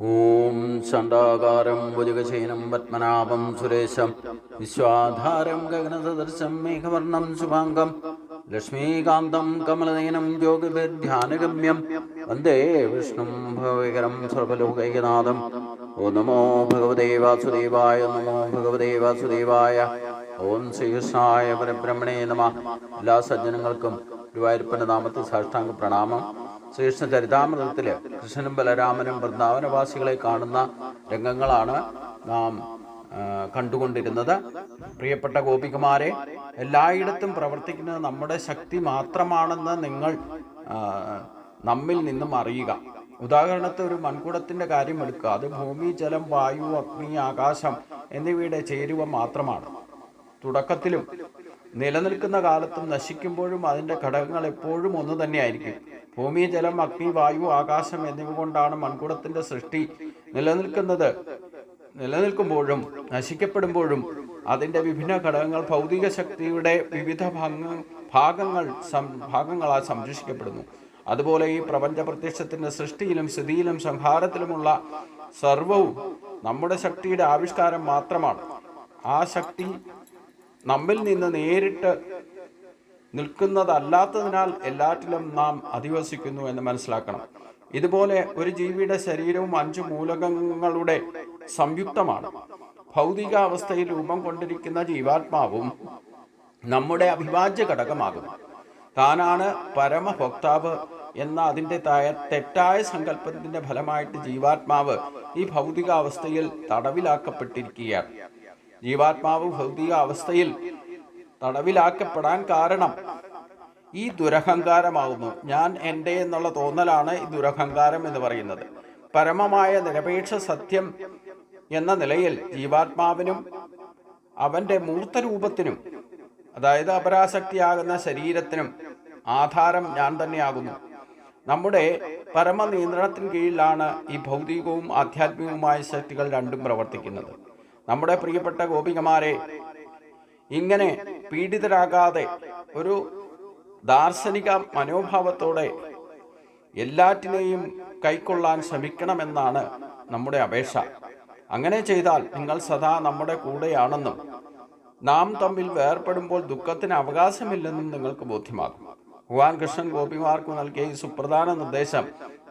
ഓം ചണ്ഡാകാരം ഭുജകശയനം പത്മനാഭം സുരേശം വിശ്വാധാരം ഗഗനസദൃശം മേഘവർണം ശുഭാംഗം ലക്ഷ്മീകാന്തം കമലനയനം യോഗിഭിർധ്യാനഗമ്യം വന്ദേ വിഷ്ണു ഭവകരം സർവലോകൈകനാഥം ഓ നമോ ഭഗവതേ വാസുദേവായ നമോ ഭഗവതേ വാസുദേവായ ഓം ശ്രീകൃഷ്ണായ പരബ്രഹ്മണേ നമ എല്ലാ സജ്ജനങ്ങൾക്കും ഗുരുവായൂരപ്പന്റെ നാമത്തിൽ സാഷ്ടാംഗ പ്രണാമം ശ്രീകൃഷ്ണ ചരിതാമൃതത്തിൽ കൃഷ്ണനും ബലരാമനും വൃന്ദാവനവാസികളെ കാണുന്ന രംഗങ്ങളാണ് നാം കണ്ടുകൊണ്ടിരുന്നത്. പ്രിയപ്പെട്ട ഗോപികുമാരെ എല്ലായിടത്തും പ്രവർത്തിക്കുന്നത് നമ്മുടെ ശക്തി മാത്രമാണെന്ന് നിങ്ങൾ നമ്മിൽ നിന്നും അറിയുക. ഉദാഹരണത്തെ ഒരു മൺകുടത്തിന്റെ കാര്യം എടുക്കുക. അത് ഭൂമി ജലം വായു അഗ്നി ആകാശം എന്നിവയുടെ ചേരുവ മാത്രമാണ്. തുടക്കത്തിലും നിലനിൽക്കുന്ന കാലത്തും നശിക്കുമ്പോഴും അതിന്റെ ഘടകങ്ങൾ എപ്പോഴും ഒന്ന് തന്നെയായിരിക്കും. ഭൂമി ജലം അഗ്നി വായു ആകാശം എന്നിവ കൊണ്ടാണ് മൺകുടത്തിന്റെ സൃഷ്ടി നിലനിൽക്കുന്നത്. നിലനിൽക്കുമ്പോഴും നശിക്കപ്പെടുമ്പോഴും അതിന്റെ വിഭിന്ന ഘടകങ്ങൾ ഭൗതിക ശക്തിയുടെ വിവിധ ഭംഗ ഭാഗങ്ങൾ ഭാഗങ്ങളാൽ സംരക്ഷിക്കപ്പെടുന്നു. അതുപോലെ ഈ പ്രപഞ്ച പ്രത്യക്ഷത്തിന്റെ സൃഷ്ടിയിലും സ്ഥിതിയിലും സംഹാരത്തിലുമുള്ള സർവവും നമ്മുടെ ശക്തിയുടെ ആവിഷ്കാരം മാത്രമാണ്. ആ ശക്തി നമ്മിൽ നിന്ന് നേരിട്ട് നിൽക്കുന്നതല്ലാത്തതിനാൽ എല്ലാറ്റിലും നാം അധിവസിക്കുന്നു എന്ന് മനസ്സിലാക്കണം. ഇതുപോലെ ഒരു ജീവിയുടെ ശരീരവും അഞ്ചു മൂലകങ്ങളുടെ സംയുക്തമാണ്. ഭൗതിക അവസ്ഥയിൽ രൂപം കൊണ്ടിരിക്കുന്ന ജീവാത്മാവും നമ്മുടെ അവിഭാജ്യ ഘടകമാകും താനാണ് പരമഭോക്താവ് എന്ന അതിന്റെ തായ തെറ്റായ സങ്കല്പത്തിന്റെ ഫലമായിട്ട് ജീവാത്മാവ് ഈ ഭൗതികാവസ്ഥയിൽ തടവിലാക്കപ്പെട്ടിരിക്കുകയാണ്. ജീവാത്മാവ് ഭൗതിക അവസ്ഥയിൽ തടവിലാക്കപ്പെടാൻ കാരണം ഈ ദുരഹങ്കാരമാകുന്നു ഞാൻ എന്റെ എന്നുള്ള തോന്നലാണ് ഈ ദുരഹങ്കാരം എന്ന് പറയുന്നത്. പരമമായ നിരപേക്ഷ സത്യം എന്ന നിലയിൽ ജീവാത്മാവിനും അവന്റെ മൂർത്തരൂപത്തിനും അതായത് അപരാസക്തിയാകുന്ന ശരീരത്തിനും ആധാരം ഞാൻ തന്നെയാകുന്നു. നമ്മുടെ പരമനിയന്ത്രണത്തിന് കീഴിലാണ് ഈ ഭൗതികവും ആധ്യാത്മികവുമായ ശക്തികൾ രണ്ടും പ്രവർത്തിക്കുന്നത്. നമ്മുടെ പ്രിയപ്പെട്ട ഗോപികമാരെ ഇങ്ങനെ പീഡിതരാകാതെ ഒരു ദാർശനിക മനോഭാവത്തോടെ എല്ലാറ്റിനെയും കൈക്കൊള്ളാൻ ശ്രമിക്കണമെന്നാണ് നമ്മുടെ അപേക്ഷ. അങ്ങനെ ചെയ്താൽ നിങ്ങൾ സദാ നമ്മുടെ കൂടെയാണെന്നും നാം തമ്മിൽ വേർപെടുമ്പോൾ ദുഃഖത്തിന് അവകാശമില്ലെന്നും നിങ്ങൾക്ക് ബോധ്യമാകും. ഭഗവാൻ കൃഷ്ണൻ ഗോപിമാർക്ക് നൽകിയ ഈ സുപ്രധാന നിർദ്ദേശം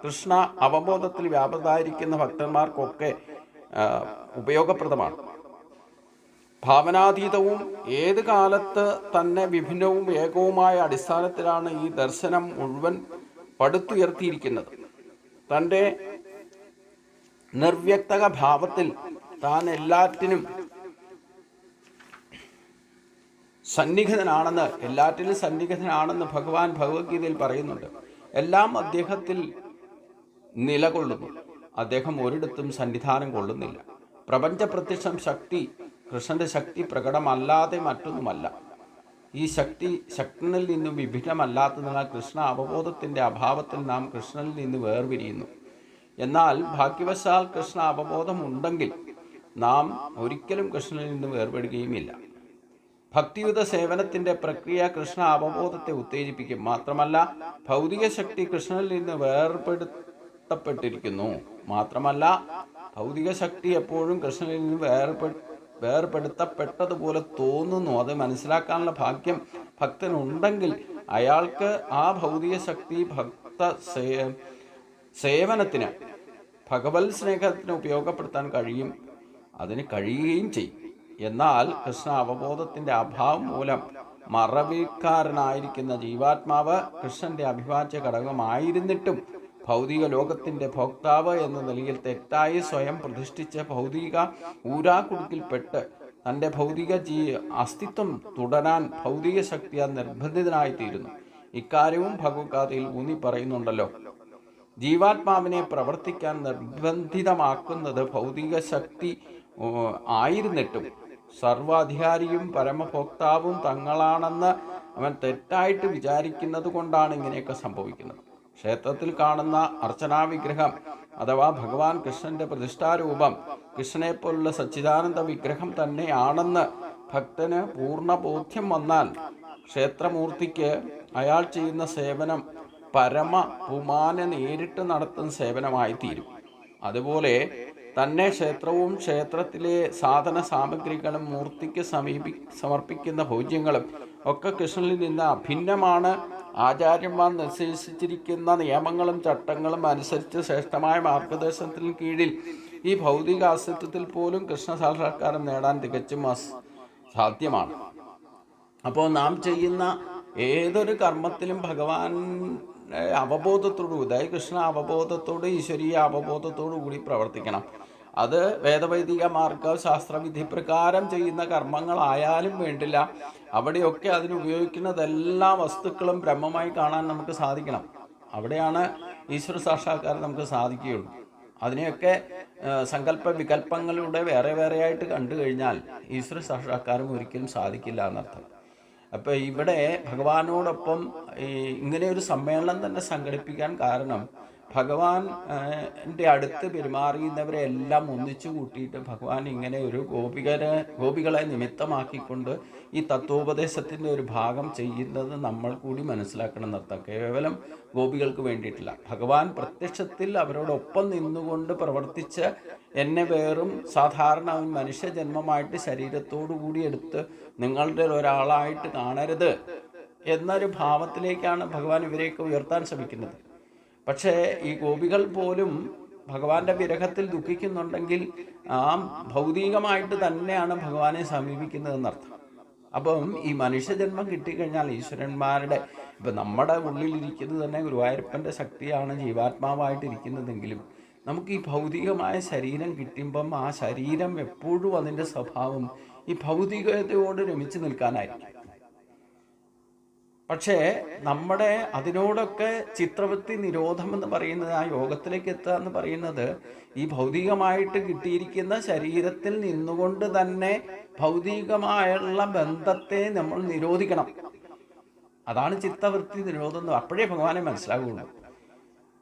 കൃഷ്ണ അവബോധത്തിൽ വ്യാപൃതായിരിക്കുന്ന ഭക്തന്മാർക്കൊക്കെ ഉപയോഗപ്രദമാണ്. ഭാവനാതീതവും ഏത് കാലത്ത് തന്നെ വിഭിന്നവും ഏകവുമായ അടിസ്ഥാനത്തിലാണ് ഈ ദർശനം മുഴുവൻ പടുത്തുയർത്തിയിരിക്കുന്നത്. തന്റെ നിർവ്യക്തക ഭാവത്തിൽ താൻ എല്ലാറ്റിനും സന്നിഹിതനാണെന്ന് എല്ലാറ്റിനും സന്നിഹിതനാണെന്ന് ഭഗവാൻ ഭഗവത്ഗീതയിൽ പറയുന്നുണ്ട്. എല്ലാം അദ്ദേഹത്തിൽ നിലകൊള്ളുന്നു. അദ്ദേഹം ഒരിടത്തും സന്നിധാനം കൊള്ളുന്നില്ല. പ്രപഞ്ച പ്രത്യക്ഷം ശക്തി കൃഷ്ണന്റെ ശക്തി പ്രകടമല്ലാതെ മറ്റൊന്നുമല്ല. ഈ ശക്തി ശക്തനിൽ നിന്നും വിഭിന്നമല്ലാത്തതിനാൽ കൃഷ്ണ അവബോധത്തിന്റെ അഭാവത്തിൽ നാം കൃഷ്ണനിൽ നിന്ന് വേർപിരിയുന്നു. എന്നാൽ ഭാഗ്യവശാൽ കൃഷ്ണ അവബോധം ഉണ്ടെങ്കിൽ നാം ഒരിക്കലും കൃഷ്ണനിൽ നിന്ന് വേർപെടുകയുമില്ല. ഭക്തിയുത സേവനത്തിന്റെ പ്രക്രിയ കൃഷ്ണ അവബോധത്തെ ഉത്തേജിപ്പിക്കും. മാത്രമല്ല ഭൗതിക ശക്തി കൃഷ്ണനിൽ നിന്ന് വേർപെടുത്തപ്പെട്ടിരിക്കുന്നു മാത്രമല്ല ഭൗതിക ശക്തി എപ്പോഴും കൃഷ്ണനിൽ നിന്ന് വേർപെ വേർപെടുത്തപ്പെട്ടതുപോലെ തോന്നുന്നു. അത് മനസ്സിലാക്കാനുള്ള ഭാഗ്യം ഭക്തനുണ്ടെങ്കിൽ അയാൾക്ക് ആ ഭൗതിക ശക്തി ഭക്ത സേവനത്തിന് ഭഗവത് സ്നേഹത്തിന് ഉപയോഗപ്പെടുത്താൻ കഴിയും. അതിന് കഴിയുകയും ചെയ്യും. എന്നാൽ കൃഷ്ണ അവബോധത്തിന്റെ അഭാവം മൂലം മറവിക്കാരനായിരിക്കുന്ന ജീവാത്മാവ് കൃഷ്ണന്റെ അഭിവാജ്യ ഘടകമായിരുന്നിട്ടും ഭൗതിക ലോകത്തിന്റെ ഭോക്താവ് എന്ന നിലയിൽ തെറ്റായി സ്വയം പ്രതിഷ്ഠിച്ച ഭൗതിക ഊരാക്കുടുക്കിൽപ്പെട്ട് തന്റെ ഭൗതിക ജീ അസ്തിത്വം തുടരാൻ ഭൗതിക ശക്തിയാൽ നിർബന്ധിതനായിത്തീരുന്നു. ഇക്കാര്യവും ഭഗവത്ഗീതയിൽ ഊന്നി പറയുന്നുണ്ടല്ലോ. ജീവാത്മാവിനെ പ്രവർത്തിക്കാൻ നിർബന്ധിതമാക്കുന്നത് ഭൗതിക ശക്തി ആയിരുന്നിട്ടും സർവാധികാരിയും പരമഭോക്താവും തങ്ങളാണെന്ന് അവൻ തെറ്റായിട്ട് വിചാരിക്കുന്നത് കൊണ്ടാണ് ഇങ്ങനെയൊക്കെ സംഭവിക്കുന്നത്. ക്ഷേത്രത്തിൽ കാണുന്ന അർച്ചനാവിഗ്രഹം അഥവാ ഭഗവാൻ കൃഷ്ണന്റെ പ്രതിഷ്ഠാരൂപം കൃഷ്ണനെ പോലുള്ള സച്ചിദാനന്ദ വിഗ്രഹം തന്നെയാണെന്ന് ഭക്തന് പൂർണ ബോധ്യം വന്നാൽ ക്ഷേത്രമൂർത്തിക്ക് അയാൾ ചെയ്യുന്ന സേവനം പരമ പുമാനെ നേരിട്ട് നടത്തുന്ന സേവനമായി തീരും അതുപോലെ തന്നെ ക്ഷേത്രവും ക്ഷേത്രത്തിലെ സാധന സാമഗ്രികളും മൂർത്തിക്ക് സമീപി സമർപ്പിക്കുന്ന ഭോജ്യങ്ങളും ഒക്കെ കൃഷ്ണനിൽ നിന്ന് അഭിന്നമാണ് ആചാര്യന്മാർ നിശ്ചയിച്ചിരിക്കുന്ന നിയമങ്ങളും ചട്ടങ്ങളും അനുസരിച്ച് ശ്രേഷ്ഠമായ മാർഗദർശനത്തിന് കീഴിൽ ഈ ഭൗതിക അസ്തിത്വത്തിൽ പോലും കൃഷ്ണ സാക്ഷാത്കാരം നേടാൻ തികച്ചും സാധ്യമാണ്. അപ്പോൾ നാം ചെയ്യുന്ന ഏതൊരു കർമ്മത്തിലും ഭഗവാൻ അവബോധത്തോടു അതായത് കൃഷ്ണ അവബോധത്തോട് ഈശ്വരീയ അവബോധത്തോടു കൂടി പ്രവർത്തിക്കണം. അത് വേദവൈദിക മാർഗ ശാസ്ത്രവിധി പ്രകാരം ചെയ്യുന്ന കർമ്മങ്ങളായാലും വേണ്ടില്ല. അവിടെയൊക്കെ അതിന് ഉപയോഗിക്കുന്നത് എല്ലാ വസ്തുക്കളും ബ്രഹ്മമായി കാണാൻ നമുക്ക് സാധിക്കണം. അവിടെയാണ് ഈശ്വര സാക്ഷാത്കാരം നമുക്ക് സാധിക്കുകയുള്ളൂ. അതിനെയൊക്കെ സങ്കല്പ വികല്പങ്ങളിലൂടെ വേറെ വേറെ ആയിട്ട് കണ്ടു കഴിഞ്ഞാൽ ഈശ്വര സാക്ഷാത്കാരം ഒരിക്കലും സാധിക്കില്ല എന്നർത്ഥം. അപ്പോൾ ഇവിടെ ഭഗവാനോടൊപ്പം ഈ ഇങ്ങനെ ഒരു സമ്മേളനം തന്നെ സംഘടിപ്പിക്കാൻ കാരണം ഭഗവാൻ എന്റെ അടുത്ത് പെരുമാറിയുന്നവരെ എല്ലാം ഒന്നിച്ചു കൂട്ടിയിട്ട് ഭഗവാൻ ഇങ്ങനെ ഒരു ഗോപികരെ ഗോപികളെ നിമിത്തമാക്കിക്കൊണ്ട് ഈ തത്വോപദേശത്തിന്റെ ഒരു ഭാഗം ചെയ്യുന്നത് നമ്മൾ കൂടി മനസ്സിലാക്കണം എന്നർത്ഥം. കേവലം ഗോപികൾക്ക് വേണ്ടിയിട്ടില്ല. ഭഗവാൻ പ്രത്യക്ഷത്തിൽ അവരോടൊപ്പം നിന്നുകൊണ്ട് പ്രവർത്തിച്ച് എന്നെ വേറും സാധാരണ അവൻ മനുഷ്യജന്മമായിട്ട് ശരീരത്തോടു കൂടി എടുത്ത് നിങ്ങളുടെ ഒരാളായിട്ട് കാണരുത് എന്നൊരു ഭാവത്തിലേക്കാണ് ഭഗവാൻ ഇവരെയൊക്കെ ഉയർത്താൻ ശ്രമിക്കുന്നത്. പക്ഷേ ഈ ഗോപികൾ പോലും ഭഗവാന്റെ വിരഹത്തിൽ ദുഃഖിക്കുന്നുണ്ടെങ്കിൽ ആ ഭൗതികമായിട്ട് തന്നെയാണ് ഭഗവാനെ സമീപിക്കുന്നതെന്നർത്ഥം അപ്പം ഈ മനുഷ്യജന്മം കിട്ടിക്കഴിഞ്ഞാൽ ഈശ്വരന്മാരുടെ ഇപ്പം നമ്മുടെ ഉള്ളിലിരിക്കുന്നത് തന്നെ ഗുരുവായൂരപ്പന്റെ ശക്തിയാണ് ജീവാത്മാവായിട്ടിരിക്കുന്നതെങ്കിലും നമുക്ക് ഈ ഭൗതികമായ ശരീരം കിട്ടുമ്പം ആ ശരീരം എപ്പോഴും അതിന്റെ സ്വഭാവം ഈ ഭൗതികതയോട് രമിച്ചു നിൽക്കാനായിരിക്കും. പക്ഷേ നമ്മുടെ അതിനോടൊക്കെ ചിത്രവൃത്തി നിരോധം എന്ന് പറയുന്നത് ആ യോഗത്തിലേക്ക് എത്തുക എന്ന് പറയുന്നത് ഈ ഭൗതികമായിട്ട് കിട്ടിയിരിക്കുന്ന ശരീരത്തിൽ നിന്നുകൊണ്ട് തന്നെ ഭൗതികമായുള്ള ബന്ധത്തെ നമ്മൾ നിരോധിക്കണം. അതാണ് ചിത്തവൃത്തി നിരോധം. അപ്പോഴേ ഭഗവാനെ മനസ്സിലാകുള്ളൂ.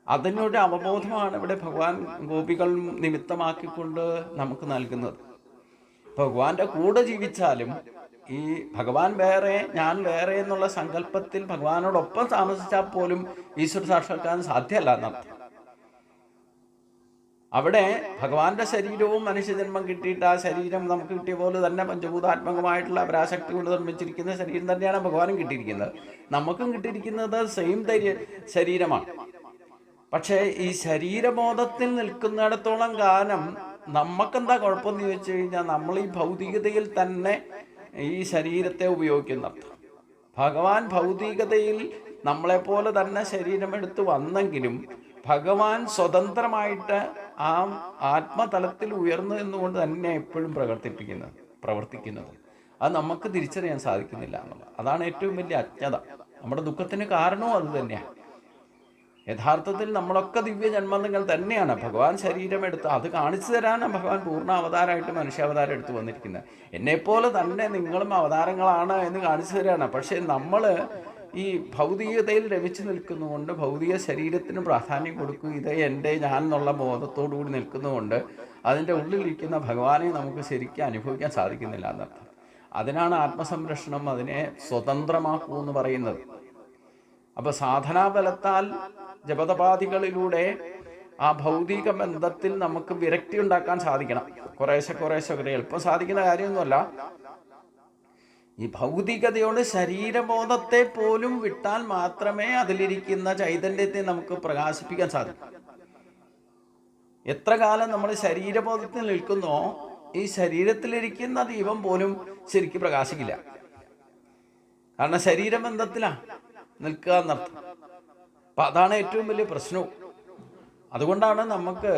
അതിനൊരു അവബോധമാണ് ഇവിടെ ഭഗവാൻ ഗോപികൾ നിമിത്തമാക്കിക്കൊണ്ട് നമുക്ക് നൽകുന്നത്. ഭഗവാന്റെ കൂടെ ജീവിച്ചാലും ഈ ഭഗവാൻ വേറെ ഞാൻ വേറെ എന്നുള്ള സങ്കല്പത്തിൽ ഭഗവാനോടൊപ്പം താമസിച്ചാൽ പോലും ഈശ്വര സാക്ഷാത്കാരം സാധ്യമല്ല എന്നർത്ഥം. അവിടെ ഭഗവാന്റെ ശരീരവും മനുഷ്യജന്മം കിട്ടിയിട്ട് ആ ശരീരം നമുക്ക് കിട്ടിയ പോലെ തന്നെ പഞ്ചഭൂതാത്മകമായിട്ടുള്ള അപരാശക്തി കൊണ്ട് നിർമ്മിച്ചിരിക്കുന്ന ശരീരം തന്നെയാണ് ഭഗവാനും കിട്ടിയിരിക്കുന്നത്. നമുക്കും കിട്ടിയിരിക്കുന്നത് സെയിം ശരീരമാണ്. പക്ഷേ ഈ ശരീരബോധത്തിൽ നിൽക്കുന്നിടത്തോളം കാലം നമുക്കെന്താ കുഴപ്പമെന്ന് ചോദിച്ചു കഴിഞ്ഞാൽ നമ്മൾ ഈ ഭൗതികതയിൽ തന്നെ ഈ ശരീരത്തെ ഉപയോഗിക്കുന്നർത്ഥം. ഭഗവാൻ ഭൗതികതയിൽ നമ്മളെപ്പോലെ തന്നെ ശരീരമെടുത്ത് വന്നെങ്കിലും ഭഗവാൻ സ്വതന്ത്രമായിട്ട് ആ ആത്മതലത്തിൽ ഉയർന്നു എന്നുകൊണ്ട് തന്നെ എപ്പോഴും പ്രവർത്തിപ്പിക്കുന്നത് പ്രവർത്തിക്കുന്നത്. അത് നമുക്ക് തിരിച്ചറിയാൻ സാധിക്കുന്നില്ല എന്നുള്ളത്. അതാണ് ഏറ്റവും വലിയ അജ്ഞത. നമ്മുടെ ദുഃഖത്തിന് കാരണവും അത് തന്നെയാണ്. യഥാർത്ഥത്തിൽ നമ്മളൊക്കെ ദിവ്യ ജന്മങ്ങൾ തന്നെയാണ്. ഭഗവാൻ ശരീരമെടുത്ത് അത് കാണിച്ചു തരാനാണ് ഭഗവാൻ പൂർണ അവതാരമായിട്ട് മനുഷ്യാവതാരം എടുത്തു വന്നിരിക്കുന്നത്. എന്നെപ്പോലെ തന്നെ നിങ്ങളും അവതാരങ്ങളാണ് എന്ന് കാണിച്ചു തരാണ് പക്ഷേ നമ്മൾ ഈ ഭൗതികതയിൽ രമിച്ചു നിൽക്കുന്നതുകൊണ്ട് ഭൗതിക ശരീരത്തിന് പ്രാധാന്യം കൊടുക്കും ഇത് എന്റെ ഞാൻ എന്നുള്ള ബോധത്തോടു കൂടി നിൽക്കുന്നതുകൊണ്ട് അതിന്റെ ഉള്ളിലിരിക്കുന്ന ഭഗവാനെ നമുക്ക് ശരിക്കും അനുഭവിക്കാൻ സാധിക്കുന്നില്ല എന്നർത്ഥം. അതിനാണ് ആത്മസംരക്ഷണം അതിനെ സ്വതന്ത്രമാക്കൂ എന്ന് പറയുന്നത്. അപ്പോൾ സാധനാബലത്താൽ ജപതപാദികളിലൂടെ ആ ഭൗതിക ബന്ധത്തിൽ നമുക്ക് വിരക്തി ഉണ്ടാക്കാൻ സാധിക്കണം. കുറേശ്ശെ കുറേശ്ശെ ഒരു എളുപ്പം സാധിക്കുന്ന കാര്യമൊന്നുമല്ല. ഈ ഭൗതികതയോട് ശരീരബോധത്തെ പോലും വിട്ടാൽ മാത്രമേ അതിലിരിക്കുന്ന ചൈതന്യത്തെ നമുക്ക് പ്രകാശിപ്പിക്കാൻ സാധിക്കൂ. എത്ര കാലം നമ്മൾ ശരീരബോധത്തിൽ നിൽക്കുന്നോ ഈ ശരീരത്തിലിരിക്കുന്ന ദീപം പോലും ശരിക്ക് പ്രകാശിക്കില്ല. കാരണം ശരീരബന്ധത്തിലാ നിൽക്കുക എന്നർത്ഥം. അപ്പൊ അതാണ് ഏറ്റവും വലിയ പ്രശ്നവും അതുകൊണ്ടാണ് നമുക്ക്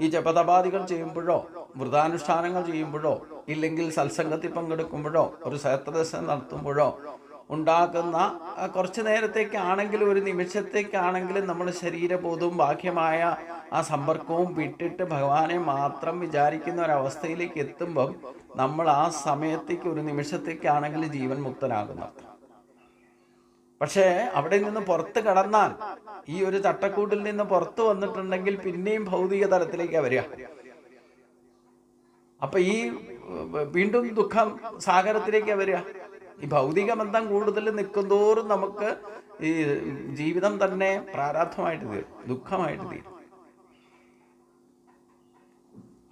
ഈ ജപതപാദികൾ ചെയ്യുമ്പോഴോ വ്രതാനുഷ്ഠാനങ്ങൾ ചെയ്യുമ്പോഴോ ഇല്ലെങ്കിൽ സത്സംഗത്തിൽ പങ്കെടുക്കുമ്പോഴോ ഒരു ക്ഷേത്രദർശനം നടത്തുമ്പോഴോ ഉണ്ടാക്കുന്ന കുറച്ച് നേരത്തേക്കാണെങ്കിലും ഒരു നിമിഷത്തേക്കാണെങ്കിലും നമ്മുടെ ശരീരബോധവും ബാഹ്യമായ ആ സമ്പർക്കവും വിട്ടിട്ട് ഭഗവാനെ മാത്രം വിചാരിക്കുന്ന ഒരവസ്ഥയിലേക്ക് എത്തുമ്പം നമ്മൾ ആ സമയത്തേക്ക് ഒരു നിമിഷത്തേക്കാണെങ്കിലും ജീവൻ മുക്തനാകുന്നു. പക്ഷേ അവിടെ നിന്ന് പുറത്ത് കടന്നാൽ ഈ ഒരു ചട്ടക്കൂട്ടിൽ നിന്ന് പുറത്തു വന്നിട്ടുണ്ടെങ്കിൽ പിന്നെയും ഭൗതിക തലത്തിലേക്കാണ് വരിക. അപ്പൊ ഈ വീണ്ടും ദുഃഖം സാഗരത്തിലേക്കാണ് വരിക. ഈ ഭൗതിക ബന്ധം കൂടുതൽ നിൽക്കുന്തോറും നമുക്ക് ഈ ജീവിതം തന്നെ പ്രാരാബ്ധമായിട്ട് തീരും ദുഃഖമായിട്ട് തീരും.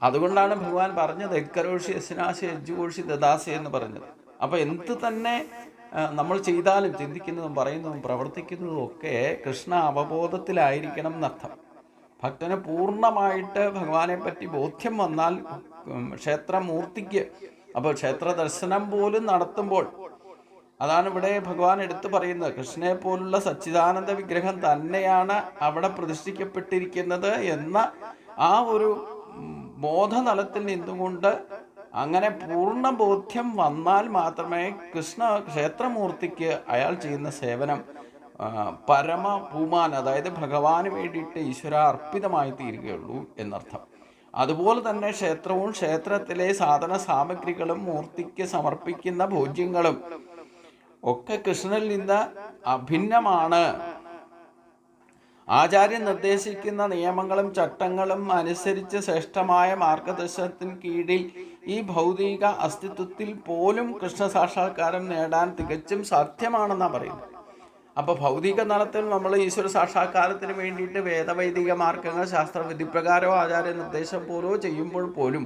അതുകൊണ്ടാണ് ഭഗവാൻ പറഞ്ഞത് എക്കരോഷി യസ്നാശി യജ്ജുകോഷി ദദാസി എന്ന് പറഞ്ഞത്. അപ്പൊ എന്ത് തന്നെ നമ്മൾ ചെയ്താലും ചിന്തിക്കുന്നതും പറയുന്നതും പ്രവർത്തിക്കുന്നതും ഒക്കെ കൃഷ്ണ അവബോധത്തിലായിരിക്കണം എന്നർത്ഥം. ഭക്തന് പൂർണമായിട്ട് ഭഗവാനെ പറ്റി ബോധ്യം വന്നാൽ ക്ഷേത്രമൂർത്തിക്ക് അപ്പോൾ ക്ഷേത്ര ദർശനം പോലും നടത്തുമ്പോൾ അതാണ് ഇവിടെ ഭഗവാൻ എടുത്തു പറയുന്നത്. കൃഷ്ണനെ പോലുള്ള സച്ചിദാനന്ദ വിഗ്രഹം തന്നെയാണ് അവിടെ പ്രതിഷ്ഠിക്കപ്പെട്ടിരിക്കുന്നത് എന്ന ആ ഒരു ബോധനലത്തിൽ നിന്നുകൊണ്ട് അങ്ങനെ പൂർണ ബോധ്യം വന്നാൽ മാത്രമേ കൃഷ്ണ ക്ഷേത്രമൂർത്തിക്ക് അയാൾ ചെയ്യുന്ന സേവനം പരമ ഭൂമാൻ അതായത് ഭഗവാന് വേണ്ടിയിട്ട് ഈശ്വര അർപ്പിതമായി തീരുകയുള്ളൂ എന്നർത്ഥം. അതുപോലെ തന്നെ ക്ഷേത്രവും ക്ഷേത്രത്തിലെ സാധന സാമഗ്രികളും മൂർത്തിക്ക് സമർപ്പിക്കുന്ന ഭോജ്യങ്ങളും ഒക്കെ കൃഷ്ണനിൽ നിന്ന് അഭിന്നമാണ്. ആചാര്യൻ നിർദ്ദേശിക്കുന്ന നിയമങ്ങളും ചട്ടങ്ങളും അനുസരിച്ച് ശ്രേഷ്ഠമായ മാർഗദർശനത്തിന് കീഴിൽ ഈ ഭൗതിക അസ്തിത്വത്തിൽ പോലും കൃഷ്ണ സാക്ഷാത്കാരം നേടാൻ തികച്ചും സാധ്യമാണെന്നാണ് പറയുന്നത്. അപ്പോൾ ഭൗതിക തലത്തിൽ നമ്മൾ ഈശ്വര സാക്ഷാത്കാരത്തിന് വേണ്ടിയിട്ട് വേദവൈദിക മാർഗങ്ങൾ ശാസ്ത്രവിധി പ്രകാരമോ ആചാര നിർദ്ദേശം പോലോ ചെയ്യുമ്പോൾ പോലും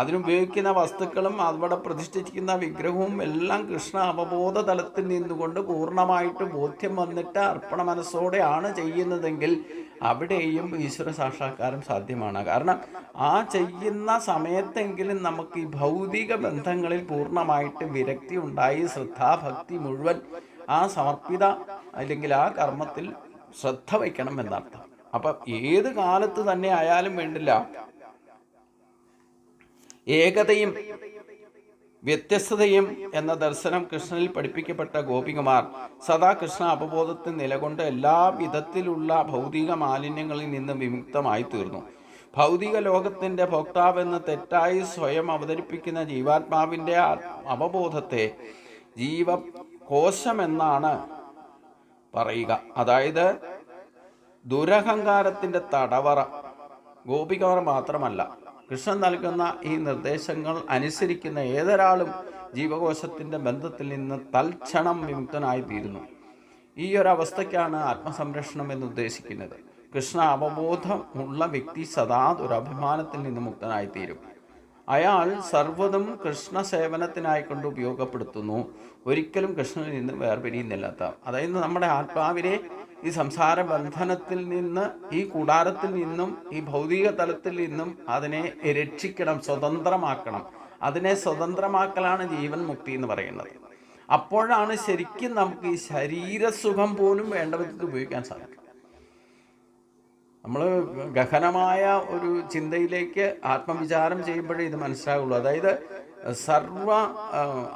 അതിനുപയോഗിക്കുന്ന വസ്തുക്കളും അവിടെ പ്രതിഷ്ഠിച്ചിരിക്കുന്ന വിഗ്രഹവും എല്ലാം കൃഷ്ണ അവബോധ തലത്തിൽ നിന്നുകൊണ്ട് പൂർണമായിട്ട് ബോധ്യം വന്നിട്ട് അർപ്പണ മനസ്സോടെയാണ് ചെയ്യുന്നതെങ്കിൽ അവിടെയും ഈശ്വര സാക്ഷാത്കാരം സാധ്യമാണ്. കാരണം ആ ചെയ്യുന്ന സമയത്തെങ്കിലും നമുക്ക് ഈ ഭൗതിക ബന്ധങ്ങളിൽ പൂർണമായിട്ട് വിരക്തി ഉണ്ടായി ശ്രദ്ധാഭക്തി മുഴുവൻ ആ സമർപ്പിത അല്ലെങ്കിൽ ആ കർമ്മത്തിൽ ശ്രദ്ധ വയ്ക്കണം എന്നർത്ഥം. അപ്പം ഏത് കാലത്ത് തന്നെ ആയാലും വേണ്ടില്ല. ഏകതയും വ്യത്യസ്തതയും എന്ന ദർശനം കൃഷ്ണനിൽ പഠിപ്പിക്കപ്പെട്ട ഗോപികുമാർ സദാ കൃഷ്ണ അവബോധത്തിൽ നിലകൊണ്ട് എല്ലാ വിധത്തിലുള്ള ഭൗതിക മാലിന്യങ്ങളിൽ നിന്നും വിമുക്തമായി തീർന്നു ഭൗതിക ലോകത്തിന്റെ ഭോക്താവെന്ന് തെറ്റായി സ്വയം അവതരിപ്പിക്കുന്ന ജീവാത്മാവിന്റെ അവബോധത്തെ ജീവകോശമെന്നാണ് പറയുക. അതായത് ദുരഹങ്കാരത്തിന്റെ തടവറ. ഗോപികവർ മാത്രമല്ല കൃഷ്ണൻ നൽകുന്ന ഈ നിർദ്ദേശങ്ങൾ അനുസരിക്കുന്ന ഏതൊരാളും ജീവകോശത്തിന്റെ ബന്ധത്തിൽ നിന്ന് തൽക്ഷണം വിമുക്തനായിത്തീരുന്നു. ഈ ഒരു അവസ്ഥയ്ക്കാണ് ആത്മസംരക്ഷണം എന്ന് ഉദ്ദേശിക്കുന്നത്. കൃഷ്ണ അവബോധമുള്ള വ്യക്തി സദാ ദുരഭിമാനത്തിൽ നിന്ന് മുക്തനായിത്തീരും. അയാൾ സർവതും കൃഷ്ണ സേവനത്തിനായി കൊണ്ട് ഉപയോഗപ്പെടുത്തുന്നു. ഒരിക്കലും കൃഷ്ണനിൽ നിന്ന് വേർപിരിയുന്നില്ലാത്ത അതായത് നമ്മുടെ ആത്മാവിനെ ഈ സംസാര ബന്ധനത്തിൽ നിന്ന് ഈ കൂടാരത്തിൽ നിന്നും ഈ ഭൗതിക തലത്തിൽ നിന്നും അതിനെ രക്ഷിക്കണം സ്വതന്ത്രമാക്കണം. അതിനെ സ്വതന്ത്രമാക്കലാണ് ജീവൻ മുക്തി എന്ന് പറയുന്നത്. അപ്പോഴാണ് ശരിക്കും നമുക്ക് ഈ ശരീരസുഖം പോലും വേണ്ട വിധത്തിൽ ഉപയോഗിക്കാൻ സാധിക്കും നമ്മൾ ഗഹനമായ ഒരു ചിന്തയിലേക്ക് ആത്മവിചാരം ചെയ്യുമ്പോഴേ ഇത് മനസ്സിലാവുള്ളൂ. അതായത് സർവ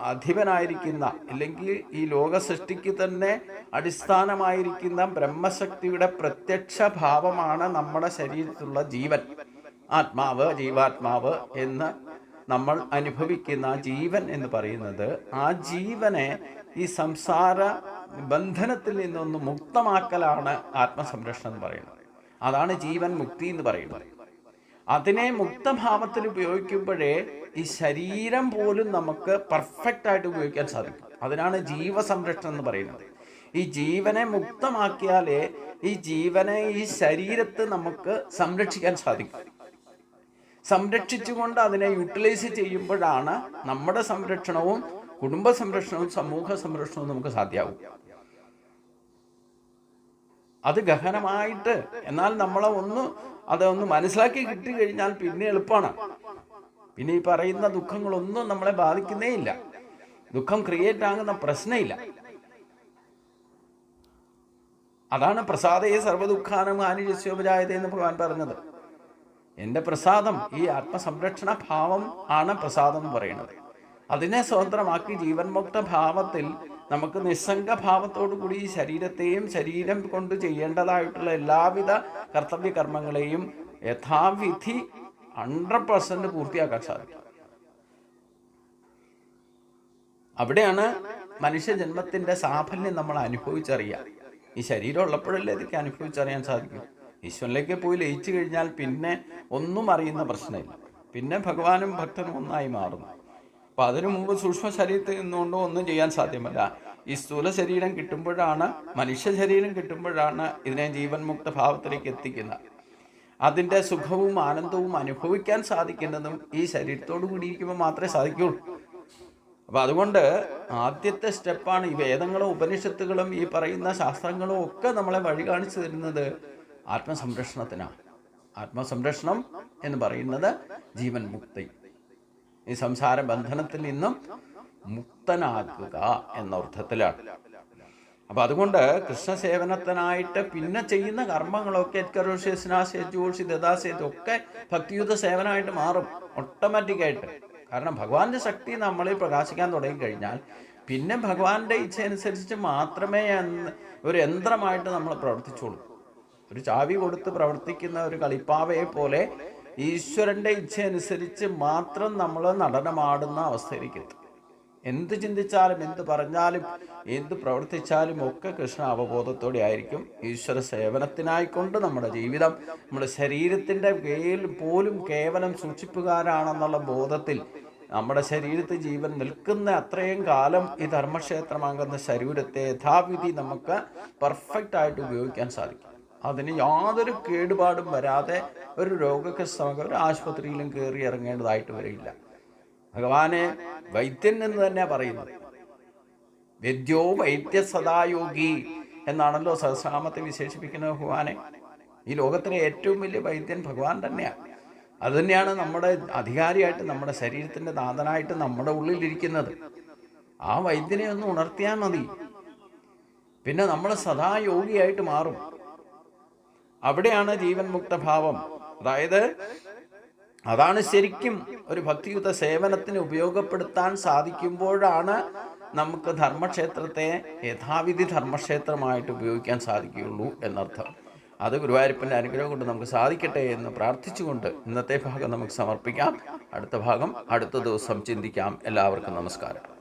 അധിപനായിരിക്കുന്ന അല്ലെങ്കിൽ ഈ ലോക സൃഷ്ടിക്ക് തന്നെ അടിസ്ഥാനമായിരിക്കുന്ന ബ്രഹ്മശക്തിയുടെ പ്രത്യക്ഷ ഭാവമാണ് നമ്മുടെ ശരീരത്തിലുള്ള ജീവൻ. ആത്മാവ് ജീവാത്മാവ് എന്ന് നമ്മൾ അനുഭവിക്കുന്ന ജീവൻ എന്ന് പറയുന്നത് ആ ജീവനെ ഈ സംസാര ബന്ധനത്തിൽ നിന്നൊന്ന് മുക്തമാക്കലാണ് ആത്മസംരക്ഷണം എന്ന് പറയുന്നത്. അതാണ് ജീവൻ മുക്തി എന്ന് പറയുന്നത്. അതിനെ മുക്തഭാവത്തിൽ ഉപയോഗിക്കുമ്പോഴേ ഈ ശരീരം പോലും നമുക്ക് പെർഫെക്റ്റ് ആയിട്ട് ഉപയോഗിക്കാൻ സാധിക്കും. അതിനാണ് ജീവസംരക്ഷണം എന്ന് പറയുന്നത്. ഈ ജീവനെ മുക്തമാക്കിയാലേ ഈ ജീവനെ ഈ ശരീരത്ത് നമുക്ക് സംരക്ഷിക്കാൻ സാധിക്കും. സംരക്ഷിച്ചുകൊണ്ട് അതിനെ യൂട്ടിലൈസ് ചെയ്യുമ്പോഴാണ് നമ്മുടെ സംരക്ഷണവും കുടുംബ സംരക്ഷണവും സമൂഹ സംരക്ഷണവും നമുക്ക് സാധ്യമാവും അത് ഗഹനമായിട്ട്. എന്നാൽ നമ്മളെ ഒന്ന് അതൊന്ന് മനസ്സിലാക്കി കിട്ടി കഴിഞ്ഞാൽ പിന്നെ എളുപ്പമാണ് പിന്നെ ഈ പറയുന്ന ദുഃഖങ്ങളൊന്നും നമ്മളെ ബാധിക്കുന്നേ ഇല്ല. ദുഃഖം ക്രിയേറ്റ് ആകുന്ന പ്രശ്നമില്ല അതാണ് പ്രസാദയെ സർവദുഃഖാനം ഹാനിരസ്യോപജായത എന്ന് ഭഗവാൻ പറഞ്ഞത്. എന്റെ പ്രസാദം ഈ ആത്മസംരക്ഷണ ഭാവം ആണ് പ്രസാദം എന്ന് പറയുന്നത്. അതിനെ സ്വതന്ത്രമാക്കി ജീവൻമുക്ത ഭാവത്തിൽ നമുക്ക് നിസ്സംഗ ഭാവത്തോടു കൂടി ഈ ശരീരത്തെയും ശരീരം കൊണ്ട് ചെയ്യേണ്ടതായിട്ടുള്ള എല്ലാവിധ കർത്തവ്യ കർമ്മങ്ങളെയും യഥാവിധി ഹൺഡ്രഡ് പെർസെന്റ് പൂർത്തിയാക്കാൻ സാധിക്കും. അവിടെയാണ് മനുഷ്യ ജന്മത്തിന്റെ സാഫല്യം നമ്മൾ അനുഭവിച്ചറിയാം ഈ ശരീരം ഉള്ളപ്പോഴല്ലേ ഇതൊക്കെ അനുഭവിച്ചറിയാൻ സാധിക്കും. ഈശ്വരനിലേക്ക് പോയി ലയിച്ചു കഴിഞ്ഞാൽ പിന്നെ ഒന്നും അറിയുന്ന പ്രശ്നമില്ല. പിന്നെ ഭഗവാനും ഭക്തനും ഒന്നായി മാറുന്നു. അപ്പൊ അതിനു മുമ്പ് സൂക്ഷ്മ ശരീരത്തിൽ നിന്നുകൊണ്ടോ ഒന്നും ചെയ്യാൻ സാധ്യമല്ല. ഈ സ്ഥൂല ശരീരം കിട്ടുമ്പോഴാണ് മനുഷ്യ ശരീരം കിട്ടുമ്പോഴാണ് ഇതിനെ ജീവൻ മുക്ത ഭാവത്തിലേക്ക് എത്തിക്കുന്നത്. അതിന്റെ സുഖവും ആനന്ദവും അനുഭവിക്കാൻ സാധിക്കുന്നതും ഈ ശരീരത്തോടു കൂടിയിരിക്കുമ്പോൾ മാത്രമേ സാധിക്കുള്ളൂ അപ്പോൾ അതുകൊണ്ട് ആദ്യത്തെ സ്റ്റെപ്പാണ് ഈ വേദങ്ങളും ഉപനിഷത്തുകളും ഈ പറയുന്ന ശാസ്ത്രങ്ങളും ഒക്കെ നമ്മളെ വഴി കാണിച്ചു തരുന്നത് ആത്മസംരക്ഷണത്തിനാണ്. ആത്മസംരക്ഷണം എന്ന് പറയുന്നത് ജീവൻ മുക്തി ഈ സംസാര ബന്ധനത്തിൽ നിന്നും മുക്തനാക്കുക എന്ന അർത്ഥത്തിലാണ്. അപ്പൊ അതുകൊണ്ട് കൃഷ്ണസേവനത്തിനായിട്ട് പിന്നെ ചെയ്യുന്ന കർമ്മങ്ങളൊക്കെ എത്കരോഷ്യസ്നാസേജോഷി ദദാസേത് ഒക്കെ ഭക്തിയുദ്ധ സേവനമായിട്ട് മാറും ഓട്ടോമാറ്റിക്കായിട്ട് കാരണം ഭഗവാന്റെ ശക്തി നമ്മളിൽ പ്രകാശിക്കാൻ തുടങ്ങിക്കഴിഞ്ഞാൽ പിന്നെ ഭഗവാന്റെ ഇച്ഛയനുസരിച്ച് മാത്രമേ ഒരു യന്ത്രമായിട്ട് നമ്മൾ പ്രവർത്തിച്ചോളൂ. ഒരു ചാവി കൊടുത്ത് പ്രവർത്തിക്കുന്ന ഒരു കളിപ്പാവയെ പോലെ ഈശ്വരന്റെ ഇച്ഛ അനുസരിച്ച് മാത്രം നമ്മൾ നടനമാടുന്ന അവസ്ഥയിലേക്ക് എന്ത് ചിന്തിച്ചാലും എന്ത് പറഞ്ഞാലും എന്ത് പ്രവർത്തിച്ചാലും ഒക്കെ കൃഷ്ണ അവബോധത്തോടെ ആയിരിക്കും. ഈശ്വര സേവനത്തിനായിക്കൊണ്ട് നമ്മുടെ ജീവിതം നമ്മുടെ ശരീരത്തിന്റെ കയ്യിൽ പോലും കേവലം സൂക്ഷിപ്പുകാരാണെന്നുള്ള ബോധത്തിൽ നമ്മുടെ ശരീരത്തിൽ ജീവൻ നിൽക്കുന്ന അത്രയും കാലം ഈ ധർമ്മക്ഷേത്രമാകുന്ന ശരീരത്തെ യഥാവിധി നമുക്ക് പെർഫെക്റ്റ് ആയിട്ട് ഉപയോഗിക്കാൻ സാധിക്കും. അതിന് യാതൊരു കേടുപാടും വരാതെ ഒരു രോഗഗ്രസ്തമൊക്കെ ഒരു ആശുപത്രിയിലും കയറി ഇറങ്ങേണ്ടതായിട്ട് വരില്ല. ഭഗവാനെ വൈദ്യൻ എന്ന് തന്നെ പറയുന്നത്. വൈദ്യോ വൈദ്യ സദായോഗി എന്നാണല്ലോ സഹസ്രാമത്തെ വിശേഷിപ്പിക്കുന്ന ഭഗവാനെ. ഈ ലോകത്തിലെ ഏറ്റവും വലിയ വൈദ്യൻ ഭഗവാൻ തന്നെയാണ് അത് തന്നെയാണ് നമ്മുടെ അധികാരിയായിട്ട് നമ്മുടെ ശരീരത്തിന്റെ നാഥനായിട്ട് നമ്മുടെ ഉള്ളിലിരിക്കുന്നത്. ആ വൈദ്യനെ ഒന്ന് ഉണർത്തിയാൽ മതി. പിന്നെ നമ്മൾ സദാ യോഗിയായിട്ട് മാറും. അവിടെയാണ് ജീവൻ മുക്തഭാവം അതായത് അതാണ് ശരിക്കും ഒരു ഭക്തിയുത സേവനത്തിന് ഉപയോഗപ്പെടുത്താൻ സാധിക്കുമ്പോഴാണ് നമുക്ക് ധർമ്മക്ഷേത്രത്തെ യഥാവിധി ധർമ്മക്ഷേത്രമായിട്ട് ഉപയോഗിക്കാൻ സാധിക്കുകയുള്ളൂ എന്നർത്ഥം. അത് ഗുരുവായൂരപ്പന്റെ അനുഗ്രഹം കൊണ്ട് നമുക്ക് സാധിക്കട്ടെ എന്ന് പ്രാർത്ഥിച്ചുകൊണ്ട് ഇന്നത്തെ ഭാഗം നമുക്ക് സമർപ്പിക്കാം. അടുത്ത ഭാഗം അടുത്ത ദിവസം ചിന്തിക്കാം. എല്ലാവർക്കും നമസ്കാരം.